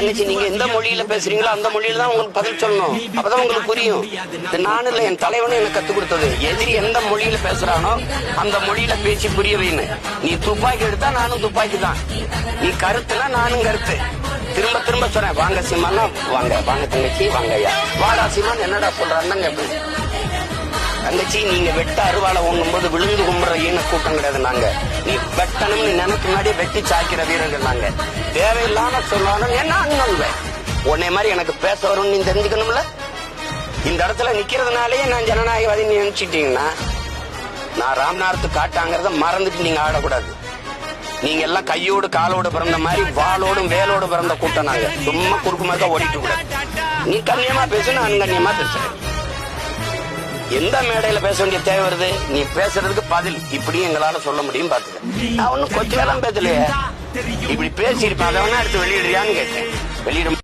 தங்கச்சி நீங்க எந்த மொழியில பேசுறீங்களோ அந்த மொழியில தான் உங்களுக்கு பதில் சொல்லணும். அப்பதான் உங்களுக்கு புரியும். இது நானும் இல்ல என் தலைவனும் எனக்கு கத்து கொடுத்தது. எதிரி எந்த மொழியில பேசுறானோ அந்த மொழியில பேசி புரிய வைன்னு. நீ துப்பாக்கி எடுத்தா நானும் துப்பாக்கி தான். நீ கருத்துனா நானும் கருத்து. திரும்ப திரும்ப சொல்றேன் வாங்க சீமானா வாங்க வாங்க தங்கச்சி வாங்க ஐயா. வாடா சிம்மான்னு என்னடா சொல்றான்னு அப்படின்னு தங்கச்சி நீங்க வெட்ட அருவாளை ஒண்ணும் போது விழுந்து கும்புற ஈன கூட்டம் கிடையாது நாங்க. நீ வெட்டணும்னு நினைக்க முன்னாடி வெட்டி சாய்க்கிற வீரர்கள் நாங்க. தேவையில்லாம சொல்லணும் என்ன அண்ணன் உன்னை மாதிரி எனக்கு பேச வரும்னு நீ தெரிஞ்சுக்கணும்ல? இந்த இடத்துல நிக்கிறதுனாலயே நான் ஜனநாயகவாதி நினைச்சிட்டீங்கன்னா நான் ராம்நாத் காட்டாங்கிறத மறந்துட்டு நீங்க ஆடக்கூடாது. நீங்க எல்லாம் கையோடு காலோடு பிறந்த மாதிரி வாளோடும் வேலோடு பிறந்த கூட்டம் நாங்க. சும்மா குறுக்கு மாதிரி ஓடிட்டு கூடாது நீ கண்ணியமா பேசு நான் கண்ணியமா பேசுறேன். எந்த மேடையில பேச வேண்டிய தேவை வருது? நீ பேசுறதுக்கு பதில் இப்படியும் எங்களால சொல்ல முடியும் பாத்துக்க. நான் ஒன்னும் கொச்சையெல்லாம் பேசலையே. இப்படி பேசியிருப்பேன். அதை வேணா எடுத்து வெளியிடுறியான்னு கேட்டேன். வெளியிட